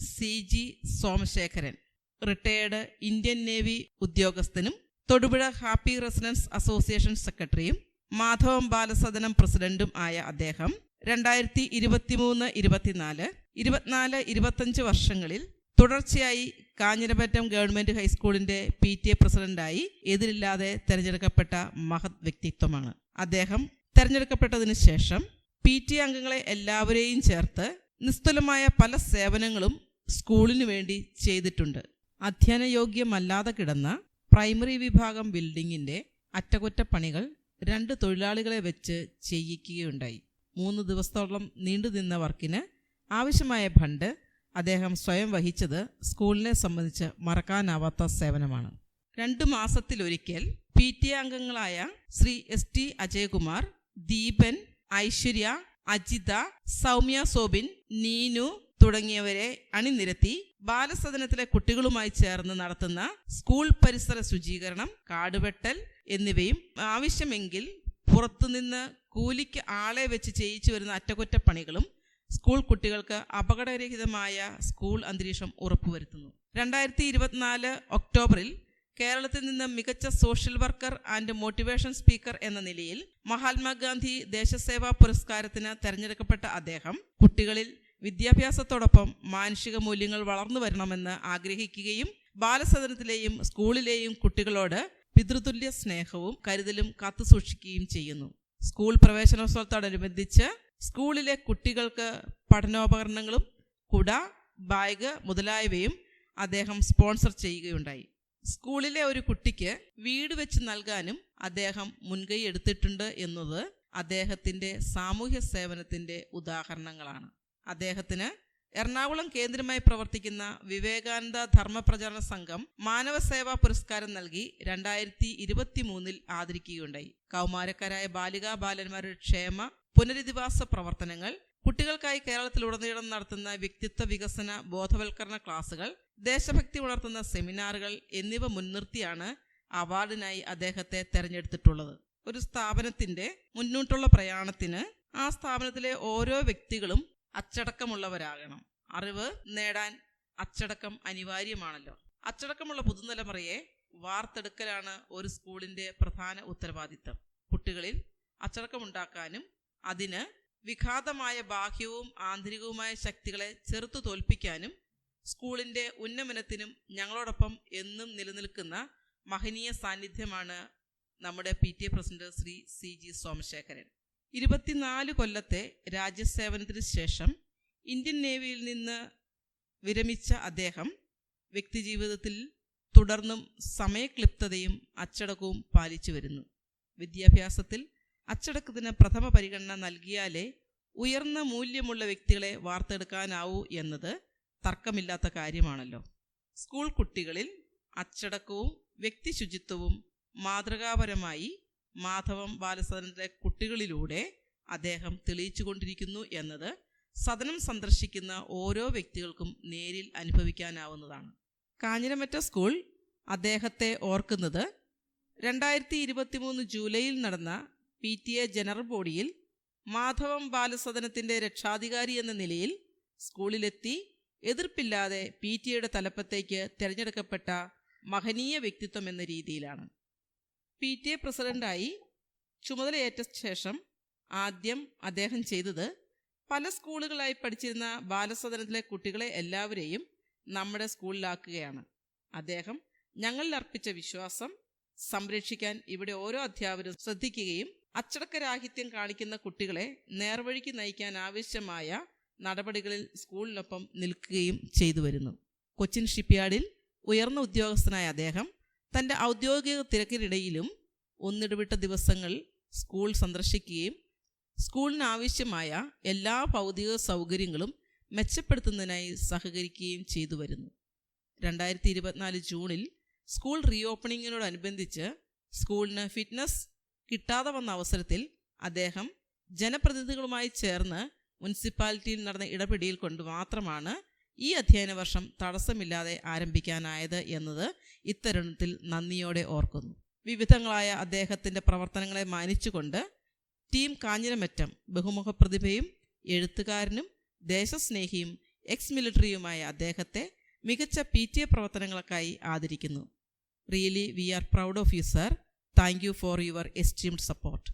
C G Somasekharan retired Indian navy ഉദ്യോഗസ്ഥനും Thodupuzha happy residence association സെക്രട്ടറിയും മാധവം ബാലസദനം പ്രസിഡന്റും ആയ അദ്ദേഹം രണ്ടായിരത്തി ഇരുപത്തിമൂന്ന് ഇരുപത്തിനാല് ഇരുപത്തിനാല് ഇരുപത്തഞ്ച് വർഷങ്ങളിൽ തുടർച്ചയായി കാഞ്ഞിരപ്പറ്റം ഗവൺമെന്റ് ഹൈസ്കൂളിന്റെ പി ടി എ പ്രസിഡന്റായി എതിരില്ലാതെ തെരഞ്ഞെടുക്കപ്പെട്ട മഹത് വ്യക്തിത്വമാണ്. അദ്ദേഹം തെരഞ്ഞെടുക്കപ്പെട്ടതിനു ശേഷം പി ടി അംഗങ്ങളെ എല്ലാവരെയും ചേർത്ത് നിസ്തുലമായ പല സേവനങ്ങളും സ്കൂളിനു വേണ്ടി ചെയ്തിട്ടുണ്ട്. അധ്യയനയോഗ്യമല്ലാതെ കിടന്ന പ്രൈമറി വിഭാഗം ബിൽഡിങ്ങിന്റെ അറ്റകുറ്റപ്പണികൾ രണ്ട് തൊഴിലാളികളെ വെച്ച് ചെയ്യിക്കുകയുണ്ടായി. മൂന്ന് ദിവസത്തോളം നീണ്ടുനിന്ന വർക്കിന് ആവശ്യമായ ഫണ്ട് അദ്ദേഹം സ്വയം വഹിച്ചത് സ്കൂളിനെ സംബന്ധിച്ച് മറക്കാനാവാത്ത സേവനമാണ്. രണ്ടു മാസത്തിലൊരിക്കൽ പി ടി അംഗങ്ങളായ ശ്രീ എസ് ടി അജയകുമാർ ദീപൻ ഐശ്വര്യ അജിത സൗമ്യ സോബിൻ നീനു തുടങ്ങിയവരെ അണിനിരത്തി ബാലസദനത്തിലെ കുട്ടികളുമായി ചേർന്ന് നടത്തുന്ന സ്കൂൾ പരിസര ശുചീകരണം കാടുവെട്ടൽ എന്നിവയും ആവശ്യമെങ്കിൽ പുറത്തുനിന്ന് കൂലിക്ക് ആളെ വെച്ച് ചെയ്യിച്ചു വരുന്ന അറ്റകുറ്റപ്പണികളും സ്കൂൾ കുട്ടികൾക്ക് അപകടരഹിതമായ സ്കൂൾ അന്തരീക്ഷം ഉറപ്പുവരുത്തുന്നു. രണ്ടായിരത്തി ഇരുപത്തിനാല് ഒക്ടോബറിൽ കേരളത്തിൽ നിന്ന് മികച്ച social worker and motivation speaker എന്ന നിലയിൽ മഹാത്മാഗാന്ധി ദേശസേവാ പുരസ്കാരത്തിന് തെരഞ്ഞെടുക്കപ്പെട്ട അദ്ദേഹം കുട്ടികളിൽ വിദ്യാഭ്യാസത്തോടൊപ്പം മാനുഷിക മൂല്യങ്ങൾ വളർന്നു വരണമെന്ന് ആഗ്രഹിക്കുകയും ബാലസദനത്തിലെയും സ്കൂളിലെയും കുട്ടികളോട് പിതൃതുല്യ സ്നേഹവും കരുതലും കാത്തുസൂക്ഷിക്കുകയും ചെയ്യുന്നു. സ്കൂൾ പ്രവേശനോത്സവത്തോടനുബന്ധിച്ച് സ്കൂളിലെ കുട്ടികൾക്ക് പഠനോപകരണങ്ങളും കുട ബാഗ് മുതലായവയും അദ്ദേഹം സ്പോൺസർ ചെയ്യുകയുണ്ടായി. സ്കൂളിലെ ഒരു കുട്ടിക്ക് വീട് വെച്ച് നൽകാനും അദ്ദേഹം മുൻകൈ എടുത്തിട്ടുണ്ട് എന്നത് അദ്ദേഹത്തിന്റെ സാമൂഹ്യ സേവനത്തിന്റെ ഉദാഹരണങ്ങളാണ്. അദ്ദേഹത്തിന് എറണാകുളം കേന്ദ്രമായി പ്രവർത്തിക്കുന്ന വിവേകാനന്ദ ധർമ്മപ്രചാരണ സംഘം മാനവസേവാ പുരസ്കാരം നൽകി രണ്ടായിരത്തി ഇരുപത്തി മൂന്നിൽ ആദരിക്കുകയുണ്ടായി. കൗമാരക്കാരായ ബാലികാ ബാലന്മാരുടെ ക്ഷേമ പുനരധിവാസ പ്രവർത്തനങ്ങൾ കുട്ടികൾക്കായി കേരളത്തിലുടനീളം നടത്തുന്ന വ്യക്തിത്വ വികസന ബോധവൽക്കരണ ക്ലാസുകൾ ദേശഭക്തി ഉണർത്തുന്ന സെമിനാറുകൾ എന്നിവ മുൻനിർത്തിയാണ് അവാർഡിനായി അദ്ദേഹത്തെ തെരഞ്ഞെടുത്തിട്ടുള്ളത്. ഒരു സ്ഥാപനത്തിന്റെ മുന്നോട്ടുള്ള പ്രയാണത്തിന് ആ സ്ഥാപനത്തിലെ ഓരോ വ്യക്തികളും അച്ചടക്കമുള്ളവരാകണം. അറിവ് നേടാൻ അച്ചടക്കം അനിവാര്യമാണല്ലോ. അച്ചടക്കമുള്ള പുതുതലമുറയെ വാർത്തെടുക്കലാണ് ഒരു സ്കൂളിന്റെ പ്രധാന ഉത്തരവാദിത്തം. കുട്ടികളിൽ അച്ചടക്കമുണ്ടാക്കാനും അതിന് വിഘാതമായ ബാഹ്യവും ആന്തരികവുമായ ശക്തികളെ ചെറുത്തു തോൽപ്പിക്കാനും സ്കൂളിന്റെ ഉന്നമനത്തിനും ഞങ്ങളോടൊപ്പം എന്നും നിലനിൽക്കുന്ന മഹനീയ സാന്നിധ്യമാണ് നമ്മുടെ P T A president Shri C G Somashekharan. ഇരുപത്തിനാല് കൊല്ലത്തെ രാജ്യസേവനത്തിന് ശേഷം ഇന്ത്യൻ നേവിയിൽ നിന്ന് വിരമിച്ച അദ്ദേഹം വ്യക്തിജീവിതത്തിൽ തുടർന്നും സമയക്ലിപ്തതയും അച്ചടക്കവും പാലിച്ചു വരുന്നു. വിദ്യാഭ്യാസത്തിൽ അച്ചടക്കത്തിന് പ്രഥമ പരിഗണന നൽകിയാലേ ഉയർന്ന മൂല്യമുള്ള വ്യക്തികളെ വാർത്തെടുക്കാനാവൂ എന്നത് തർക്കമില്ലാത്ത കാര്യമാണല്ലോ. സ്കൂൾ കുട്ടികളിൽ അച്ചടക്കവും വ്യക്തിശുചിത്വവും മാതൃകാപരമായി മാധവം ബാലസദനത്തിലെ കുട്ടികളിലൂടെ അദ്ദേഹം തെളിയിച്ചുകൊണ്ടിരിക്കുന്നു എന്നത് സദനം സന്ദർശിക്കുന്ന ഓരോ വ്യക്തികൾക്കും നേരിൽ അനുഭവിക്കാനാവുന്നതാണ്. കാഞ്ഞിരമറ്റ സ്കൂൾ അദ്ദേഹത്തെ ഓർക്കുന്നത് രണ്ടായിരത്തി ഇരുപത്തി മൂന്ന് ജൂലൈയിൽ നടന്ന പി ടി എ ജനറൽ ബോഡിയിൽ മാധവം ബാലസദനത്തിന്റെ രക്ഷാധികാരി എന്ന നിലയിൽ സ്കൂളിലെത്തി എതിർപ്പില്ലാതെ പി ടി എയുടെ തലപ്പത്തേക്ക് തിരഞ്ഞെടുക്കപ്പെട്ട മഹനീയ വ്യക്തിത്വം എന്ന രീതിയിലാണ്. പി ടി എ പ്രസിഡന്റായി ചുമതലയേറ്റ ശേഷം ആദ്യം അദ്ദേഹം ചെയ്തത് പല സ്കൂളുകളായി പഠിച്ചിരുന്ന ബാലസദനത്തിലെ കുട്ടികളെ എല്ലാവരെയും നമ്മുടെ സ്കൂളിലാക്കുകയാണ്. അദ്ദേഹം ഞങ്ങളിൽ അർപ്പിച്ച വിശ്വാസം സംരക്ഷിക്കാൻ ഇവിടെ ഓരോ അധ്യാപകരും ശ്രദ്ധിക്കുകയും അച്ചടക്കരാഹിത്യം കാണിക്കുന്ന കുട്ടികളെ നേർവഴിക്ക് നയിക്കാൻ ആവശ്യമായ നടപടികളിൽ സ്കൂളിനൊപ്പം നിൽക്കുകയും ചെയ്തു വരുന്നു. കൊച്ചിൻ ഷിപ്പ്യാർഡിൽ ഉയർന്ന ഉദ്യോഗസ്ഥനായ അദ്ദേഹം തന്റെ ഔദ്യോഗിക തിരക്കിനിടയിലും ഒന്നിടവിട്ട ദിവസങ്ങൾ സ്കൂൾ സന്ദർശിക്കുകയും സ്കൂളിന് ആവശ്യമായ എല്ലാ ഭൗതിക സൗകര്യങ്ങളും മെച്ചപ്പെടുത്തുന്നതിനായി സഹകരിക്കുകയും ചെയ്തു വരുന്നു. രണ്ടായിരത്തി ഇരുപത്തിനാല് ജൂണിൽ സ്കൂൾ റീ ഓപ്പണിങ്ങിനോടനുബന്ധിച്ച് സ്കൂളിന് ഫിറ്റ്നസ് കിട്ടാതെ വന്ന അവസരത്തിൽ അദ്ദേഹം ജനപ്രതിനിധികളുമായി ചേർന്ന് മുനിസിപ്പാലിറ്റിയിൽ നടന്ന ഇടപെടിയിൽ കൊണ്ട് മാത്രമാണ് ഈ അധ്യയന വർഷം തടസ്സമില്ലാതെ ആരംഭിക്കാനായത് എന്നത് ഇത്തരുണത്തിൽ നന്ദിയോടെ ഓർക്കുന്നു. വിവിധങ്ങളായ അദ്ദേഹത്തിന്റെ പ്രവർത്തനങ്ങളെ മാനിച്ചുകൊണ്ട് ടീം കാഞ്ഞിരമറ്റം ബഹുമുഖ പ്രതിഭയും എഴുത്തുകാരനും ദേശസ്നേഹിയും എക്സ് മിലിറ്ററിയുമായ അദ്ദേഹത്തെ മികച്ച പി ടി എ പ്രവർത്തനങ്ങൾക്കായി ആദരിക്കുന്നു. Really we are proud of you sir. Thank you for your esteemed support.